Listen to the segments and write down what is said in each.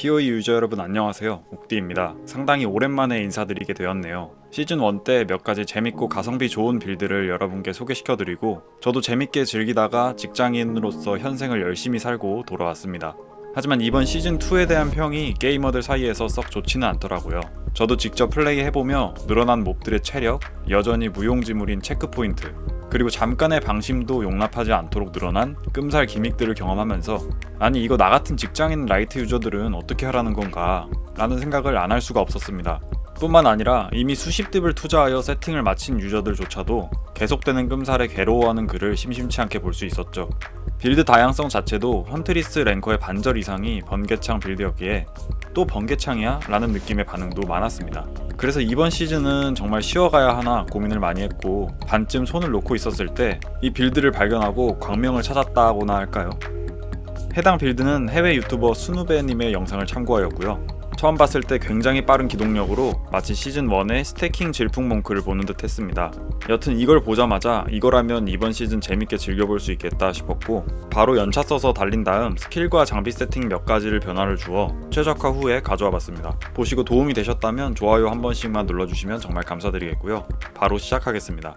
POE 유저 여러분 안녕하세요. 옥디입니다. 상당히 오랜만에 인사드리게 되었네요. 시즌 1 때 몇 가지 재밌고 가성비 좋은 빌드를 여러분께 소개시켜드리고 저도 재밌게 즐기다가 직장인으로서 현생을 열심히 살고 돌아왔습니다. 하지만 이번 시즌 2에 대한 평이 게이머들 사이에서 썩 좋지는 않더라고요. 저도 직접 플레이 해보며 늘어난 몹들의 체력, 여전히 무용지물인 체크포인트, 그리고 잠깐의 방심도 용납하지 않도록 늘어난 끔살 기믹들을 경험하면서 아니 이거 나 같은 직장인 라이트 유저들은 어떻게 하라는 건가 라는 생각을 안 할 수가 없었습니다. 뿐만 아니라 이미 수십 듭을 투자하여 세팅을 마친 유저들조차도 계속되는 끔살에 괴로워하는 글을 심심치 않게 볼 수 있었죠. 빌드 다양성 자체도 헌트리스 랭커의 반절 이상이 번개창 빌드였기에 또 번개창이야? 라는 느낌의 반응도 많았습니다. 그래서 이번 시즌은 정말 쉬어가야 하나 고민을 많이 했고 반쯤 손을 놓고 있었을 때 이 빌드를 발견하고 광명을 찾았다고나 할까요? 해당 빌드는 해외 유튜버 스누베님의 영상을 참고하였고요. 처음 봤을 때 굉장히 빠른 기동력으로 마치 시즌 1의 스태킹 질풍 몽크를 보는 듯 했습니다. 여튼 이걸 보자마자 이거라면 이번 시즌 재밌게 즐겨볼 수 있겠다 싶었고 바로 연차 써서 달린 다음 스킬과 장비 세팅 몇 가지를 변화를 주어 최적화 후에 가져와 봤습니다. 보시고 도움이 되셨다면 좋아요 한 번씩만 눌러주시면 정말 감사드리겠고요. 바로 시작하겠습니다.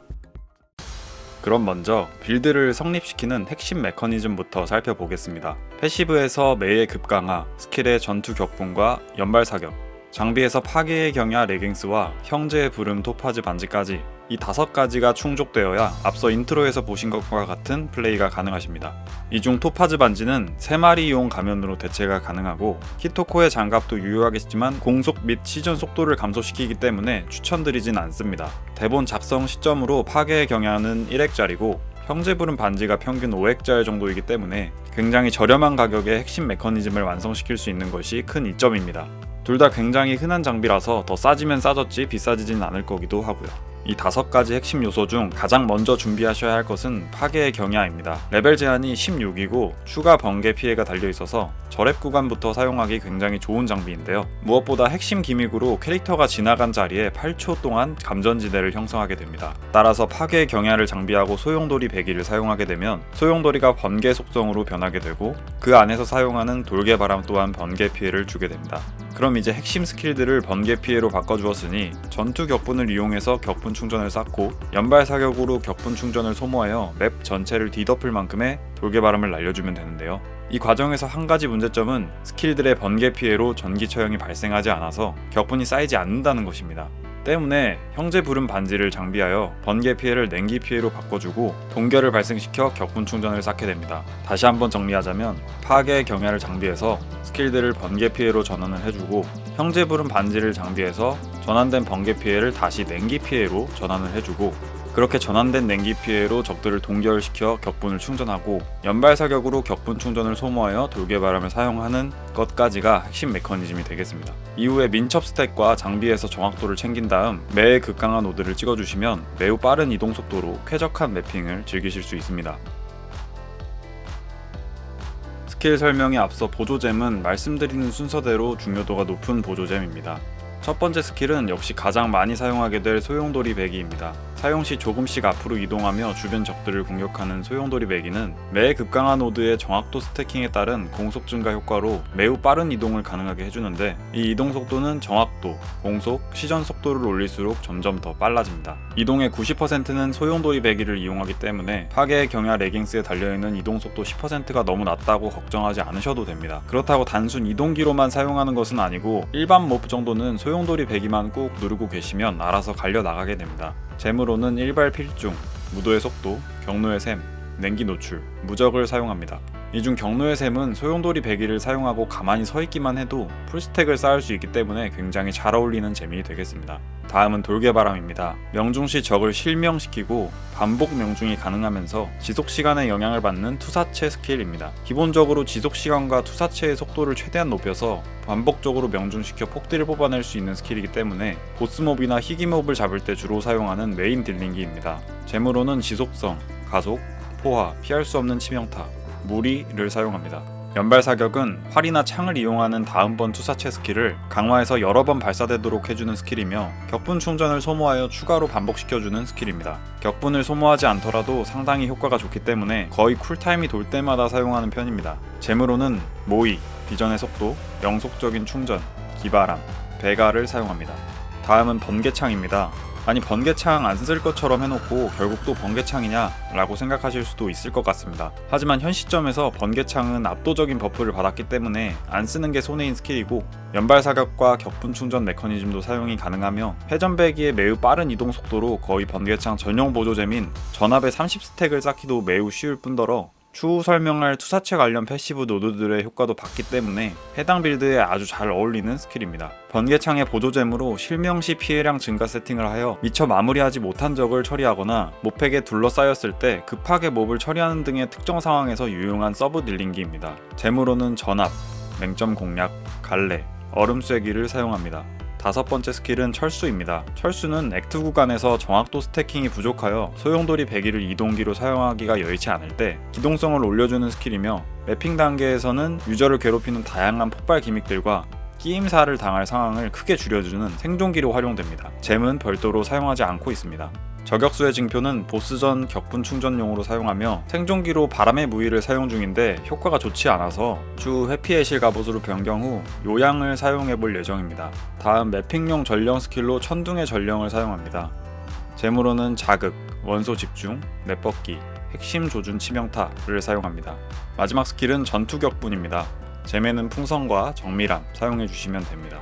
그럼 먼저 빌드를 성립시키는 핵심 메커니즘부터 살펴보겠습니다. 패시브에서 매의 급강화, 스킬의 전투 격분과 연발 사격, 장비에서 파괴의 경야 레깅스와 형제의 부름 토파즈 반지까지 이 다섯 가지가 충족되어야 앞서 인트로에서 보신 것과 같은 플레이가 가능하십니다. 이 중 토파즈 반지는 3마리용 가면으로 대체가 가능하고 키토코의 장갑도 유효하겠지만 공속 및 시전 속도를 감소시키기 때문에 추천드리진 않습니다. 대본 작성 시점으로 파괴의 경야는 1액짜리고 형제부름 반지가 평균 5액짜리 정도이기 때문에 굉장히 저렴한 가격에 핵심 메커니즘을 완성시킬 수 있는 것이 큰 이점입니다. 둘 다 굉장히 흔한 장비라서 더 싸지면 싸졌지 비싸지진 않을 거기도 하고요. 이 다섯 가지 핵심 요소 중 가장 먼저 준비하셔야 할 것은 파괴의 경야입니다. 레벨 제한이 16이고 추가 번개 피해가 달려 있어서 절랩 구간부터 사용하기 굉장히 좋은 장비인데요. 무엇보다 핵심 기믹으로 캐릭터가 지나간 자리에 8초 동안 감전지대를 형성하게 됩니다. 따라서 파괴의 경야를 장비하고 소용돌이 배기를 사용하게 되면 소용돌이가 번개 속성으로 변하게 되고 그 안에서 사용하는 돌개 바람 또한 번개 피해를 주게 됩니다. 그럼 이제 핵심 스킬들을 번개 피해로 바꿔주었으니 전투 격분을 이용해서 격분 충전을 쌓고 연발 사격으로 격분 충전을 소모하여 맵 전체를 뒤덮을 만큼의 돌개바람을 날려주면 되는데요. 이 과정에서 한 가지 문제점은 스킬들의 번개 피해로 전기 처형이 발생하지 않아서 격분이 쌓이지 않는다는 것입니다. 때문에 형제 부름 반지를 장비하여 번개 피해를 냉기 피해로 바꿔주고 동결을 발생시켜 격분 충전을 쌓게 됩니다. 다시 한번 정리하자면 파괴 경야를 장비해서 스킬들을 번개 피해로 전환을 해주고 형제 부름 반지를 장비해서 전환된 번개 피해를 다시 냉기 피해로 전환을 해주고 그렇게 전환된 냉기 피해로 적들을 동결시켜 격분을 충전하고 연발 사격으로 격분 충전을 소모하여 돌개바람을 사용하는 것까지가 핵심 메커니즘이 되겠습니다. 이후에 민첩 스택과 장비에서 정확도를 챙긴 다음 매의 극강한 오드를 찍어주시면 매우 빠른 이동 속도로 쾌적한 매핑을 즐기실 수 있습니다. 스킬 설명에 앞서 보조잼은 말씀드리는 순서대로 중요도가 높은 보조잼입니다. 첫 번째 스킬은 역시 가장 많이 사용하게 될 소용돌이 배기입니다. 사용 시 조금씩 앞으로 이동하며 주변 적들을 공격하는 소용돌이 배기는 매 급강한 노드의 정확도 스태킹에 따른 공속 증가 효과로 매우 빠른 이동을 가능하게 해주는데 이 이동 속도는 정확도, 공속, 시전 속도를 올릴수록 점점 더 빨라집니다. 이동의 90%는 소용돌이 배기를 이용하기 때문에 파괴의 경야 레깅스에 달려있는 이동 속도 10%가 너무 낮다고 걱정하지 않으셔도 됩니다. 그렇다고 단순 이동기로만 사용하는 것은 아니고 일반 몹 정도는 소용 돌이 배기만 꾹 누르고 계시면 알아서 갈려 나가게 됩니다. 재무로는 일발 필중, 무도의 속도, 경로의 샘, 냉기 노출, 무적을 사용합니다. 이 중 경로의 샘은 소용돌이 배기를 사용하고 가만히 서 있기만 해도 풀스택을 쌓을 수 있기 때문에 굉장히 잘 어울리는 재미 되겠습니다. 다음은 돌개바람입니다. 명중 시 적을 실명시키고 반복 명중이 가능하면서 지속 시간에 영향을 받는 투사체 스킬입니다. 기본적으로 지속 시간과 투사체의 속도를 최대한 높여서 반복적으로 명중시켜 폭딜을 뽑아낼 수 있는 스킬이기 때문에 보스몹이나 희귀몹을 잡을 때 주로 사용하는 메인 딜링기입니다. 재무로는 지속성, 가속, 포화, 피할 수 없는 치명타, 무리를 사용합니다. 연발 사격은 활이나 창을 이용하는 다음번 투사체 스킬을 강화해서 여러 번 발사되도록 해주는 스킬이며 격분 충전을 소모하여 추가로 반복시켜주는 스킬입니다. 격분을 소모하지 않더라도 상당히 효과가 좋기 때문에 거의 쿨타임이 돌 때마다 사용하는 편입니다. 재무로는 모의, 비전의 속도, 영속적인 충전, 기바람, 배가를 사용합니다. 다음은 번개창입니다. 아니 번개창 안 쓸 것처럼 해놓고 결국 또 번개창이냐 라고 생각하실 수도 있을 것 같습니다. 하지만 현 시점에서 번개창은 압도적인 버프를 받았기 때문에 안 쓰는 게 손해인 스킬이고 연발 사격과 격분 충전 메커니즘도 사용이 가능하며 회전배기의 매우 빠른 이동 속도로 거의 번개창 전용 보조잼인 전압의 30스택을 쌓기도 매우 쉬울 뿐더러 추후 설명할 투사체 관련 패시브 노드들의 효과도 받기 때문에 해당 빌드에 아주 잘 어울리는 스킬입니다. 번개창의 보조잼으로 실명시 피해량 증가 세팅을 하여 미처 마무리하지 못한 적을 처리하거나 모팩에 둘러싸였을 때 급하게 몹을 처리하는 등의 특정 상황에서 유용한 서브 딜링기입니다. 잼으로는 전압, 맹점 공략, 갈래, 얼음 쐐기를 사용합니다. 다섯 번째 스킬은 철수입니다. 철수는 액트 구간에서 정확도 스태킹이 부족하여 소용돌이 배기를 이동기로 사용하기가 여의치 않을 때 기동성을 올려주는 스킬이며 매핑 단계에서는 유저를 괴롭히는 다양한 폭발 기믹들과 끼임사를 당할 상황을 크게 줄여주는 생존기로 활용됩니다. 잼은 별도로 사용하지 않고 있습니다. 저격수의 징표는 보스전 격분 충전용으로 사용하며 생존기로 바람의 무기를 사용 중인데 효과가 좋지 않아서 추후 회피의실 갑옷으로 변경 후 요양을 사용해 볼 예정입니다. 다음 매핑용 전령 스킬로 천둥의 전령을 사용합니다. 재무로는 자극, 원소 집중, 내뻗기, 핵심 조준 치명타를 사용합니다. 마지막 스킬은 전투 격분입니다. 잼에는 풍선과 정밀함 사용해 주시면 됩니다.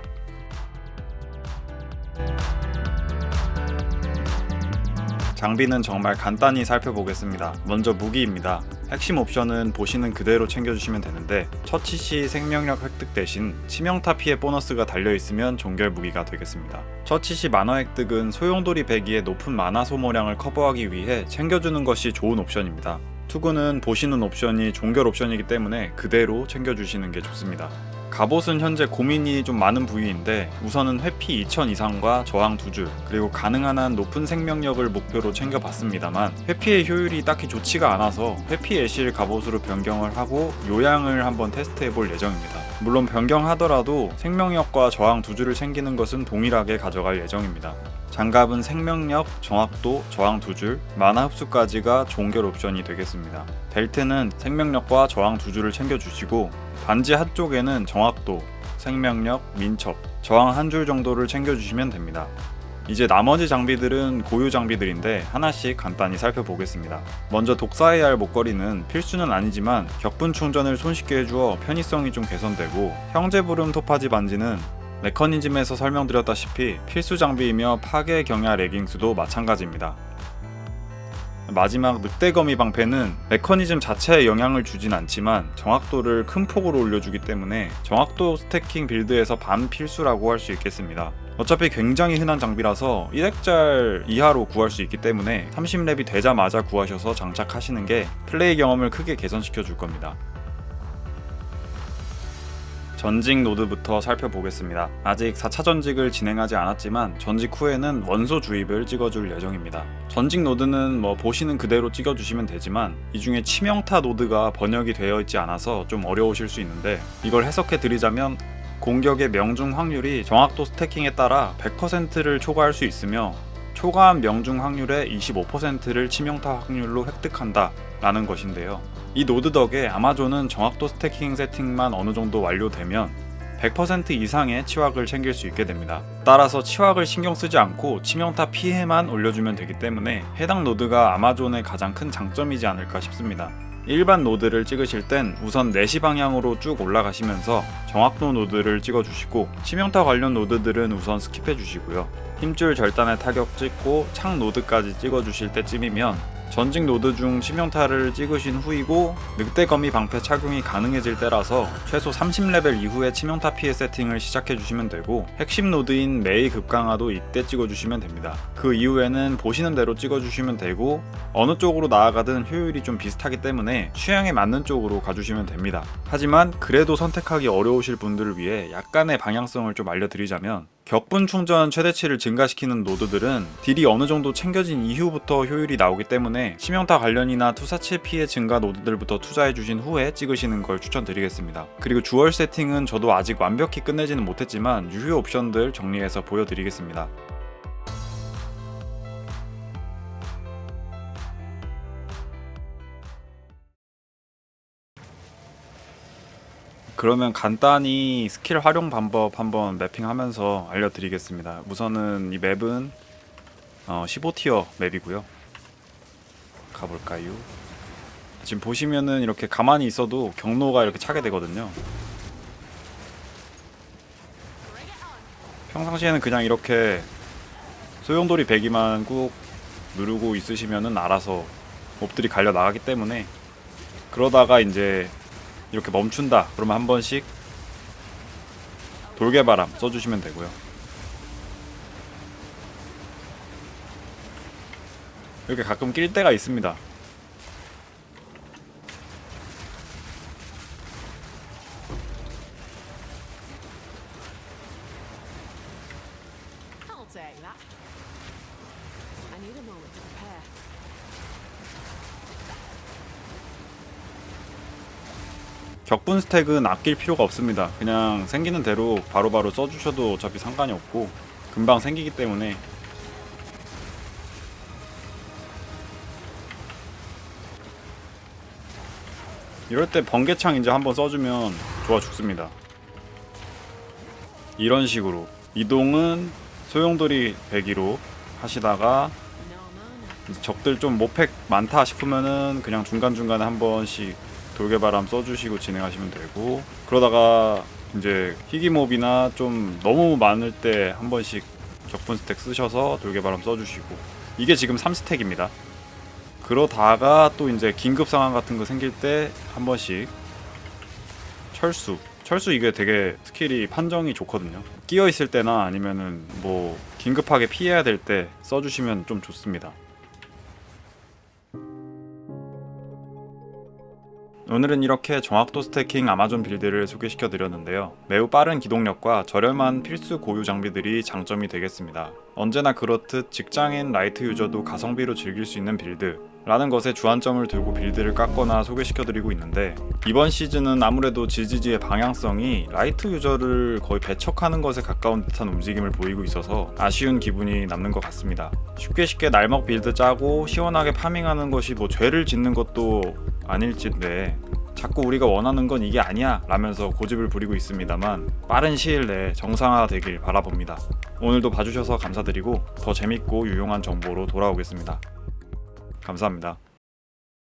장비는 정말 간단히 살펴보겠습니다. 먼저 무기입니다. 핵심 옵션은 보시는 그대로 챙겨주시면 되는데 처치 시 생명력 획득 대신 치명타 피해 보너스가 달려있으면 종결 무기가 되겠습니다. 처치 시 만화 획득은 소용돌이 배기의 높은 만화 소모량을 커버하기 위해 챙겨주는 것이 좋은 옵션입니다. 투구는 보시는 옵션이 종결 옵션이기 때문에 그대로 챙겨주시는 게 좋습니다. 갑옷은 현재 고민이 좀 많은 부위인데 우선은 회피 2000 이상과 저항 2줄 그리고 가능한 한 높은 생명력을 목표로 챙겨봤습니다만 회피의 효율이 딱히 좋지가 않아서 회피 애실 갑옷으로 변경을 하고 요양을 한번 테스트해 볼 예정입니다. 물론 변경하더라도 생명력과 저항 2줄을 챙기는 것은 동일하게 가져갈 예정입니다. 장갑은 생명력, 정확도, 저항 2줄, 만화 흡수까지가 종결 옵션이 되겠습니다. 벨트는 생명력과 저항 2줄을 챙겨주시고 반지 한쪽에는 정확도, 생명력, 민첩, 저항 한 줄 정도를 챙겨주시면 됩니다. 이제 나머지 장비들은 고유 장비들인데 하나씩 간단히 살펴보겠습니다. 먼저 독사해야 할 목걸이는 필수는 아니지만 격분 충전을 손쉽게 해주어 편의성이 좀 개선되고 형제부름 토파지 반지는 메커니즘에서 설명드렸다시피 필수 장비이며 파괴 경야 레깅스도 마찬가지입니다. 마지막 늑대거미 방패는 메커니즘 자체에 영향을 주진 않지만 정확도를 큰 폭으로 올려주기 때문에 정확도 스태킹 빌드에서 반 필수라고 할 수 있겠습니다. 어차피 굉장히 흔한 장비라서 1획짤 이하로 구할 수 있기 때문에 30렙이 되자마자 구하셔서 장착하시는 게 플레이 경험을 크게 개선시켜 줄 겁니다. 전직 노드부터 살펴보겠습니다. 아직 4차 전직을 진행하지 않았지만 전직 후에는 원소 주입을 찍어줄 예정입니다. 전직 노드는 뭐 보시는 그대로 찍어주시면 되지만 이 중에 치명타 노드가 번역이 되어 있지 않아서 좀 어려우실 수 있는데 이걸 해석해 드리자면 공격의 명중 확률이 정확도 스태킹에 따라 100%를 초과할 수 있으며 초과한 명중 확률의 25%를 치명타 확률로 획득한다 라는 것인데요. 이 노드 덕에 아마존은 정확도 스태킹 세팅만 어느 정도 완료되면 100% 이상의 치확을 챙길 수 있게 됩니다. 따라서 치확을 신경 쓰지 않고 치명타 피해만 올려주면 되기 때문에 해당 노드가 아마존의 가장 큰 장점이지 않을까 싶습니다. 일반 노드를 찍으실 땐 우선 4시 방향으로 쭉 올라가시면서 정확도 노드를 찍어주시고 치명타 관련 노드들은 우선 스킵해 주시고요. 힘줄 절단의 타격 찍고 창 노드까지 찍어주실 때쯤이면 전직 노드 중 치명타를 찍으신 후이고 늑대거미 방패 착용이 가능해질 때라서 최소 30레벨 이후에 치명타 피해 세팅을 시작해 주시면 되고 핵심 노드인 메이 급강화도 이때 찍어 주시면 됩니다. 그 이후에는 보시는 대로 찍어 주시면 되고 어느 쪽으로 나아가든 효율이 좀 비슷하기 때문에 취향에 맞는 쪽으로 가주시면 됩니다. 하지만 그래도 선택하기 어려우실 분들을 위해 약간의 방향성을 좀 알려드리자면 격분 충전 최대치를 증가시키는 노드들은 딜이 어느 정도 챙겨진 이후부터 효율이 나오기 때문에 치명타 관련이나 투사체 피해 증가 노드들부터 투자해 주신 후에 찍으시는 걸 추천드리겠습니다. 그리고 주얼 세팅은 저도 아직 완벽히 끝내지는 못했지만 유효 옵션들 정리해서 보여드리겠습니다. 그러면 간단히 스킬 활용 방법 한번 매핑하면서 알려드리겠습니다. 우선은 이 맵은 어, 15티어 맵이고요. 가볼까요? 지금 보시면은 이렇게 가만히 있어도 경로가 이렇게 차게 되거든요. 평상시에는 그냥 이렇게 소용돌이 배기만 꾹 누르고 있으시면은 알아서 몹들이 갈려 나가기 때문에 그러다가 이제 이렇게 멈춘다. 그러면 한 번씩 돌개바람 써주시면 되고요. 이렇게 가끔 낄 때가 있습니다 격분 스택은 아낄 필요가 없습니다. 그냥 생기는 대로 바로 바로 써주셔도 어차피 상관이 없고 금방 생기기 때문에. 이럴 때 번개창 이제 한번 써주면 좋아 죽습니다. 이런 식으로. 이동은 소용돌이 배기로 하시다가. 적들 좀 모팩 많다 싶으면은 그냥 중간중간에 한 번씩 돌개바람 써주시고 진행하시면 되고 그러다가 이제 희귀몹이나 좀 너무 많을 때 한 번씩 적분 스택 쓰셔서 돌개바람 써주시고 이게 지금 3스택입니다. 그러다가 또 이제 긴급 상황 같은 거 생길 때 한 번씩 철수. 철수 이게 되게 스킬이 판정이 좋거든요. 끼어 있을 때나 아니면은 뭐 긴급하게 피해야 될 때 써주시면 좀 좋습니다 오늘은 이렇게 정확도 스태킹 아마존 빌드를 소개시켜 드렸는데요. 매우 빠른 기동력과 저렴한 필수 고유 장비들이 장점이 되겠습니다. 언제나 그렇듯 직장인 라이트 유저도 가성비로 즐길 수 있는 빌드 라는 것에 주안점을 두고 빌드를 깎거나 소개시켜 드리고 있는데 이번 시즌은 아무래도 GGG의 방향성이 라이트 유저를 거의 배척하는 것에 가까운 듯한 움직임을 보이고 있어서 아쉬운 기분이 남는 것 같습니다. 쉽게 쉽게 날먹 빌드 짜고 시원하게 파밍하는 것이 뭐 죄를 짓는 것도 아닐진데 자꾸 우리가 원하는 건 이게 아니야 라면서 고집을 부리고 있습니다만 빠른 시일 내에 정상화 되길 바라봅니다. 오늘도 봐주셔서 감사드리고 더 재밌고 유용한 정보로 돌아오겠습니다. 감사합니다.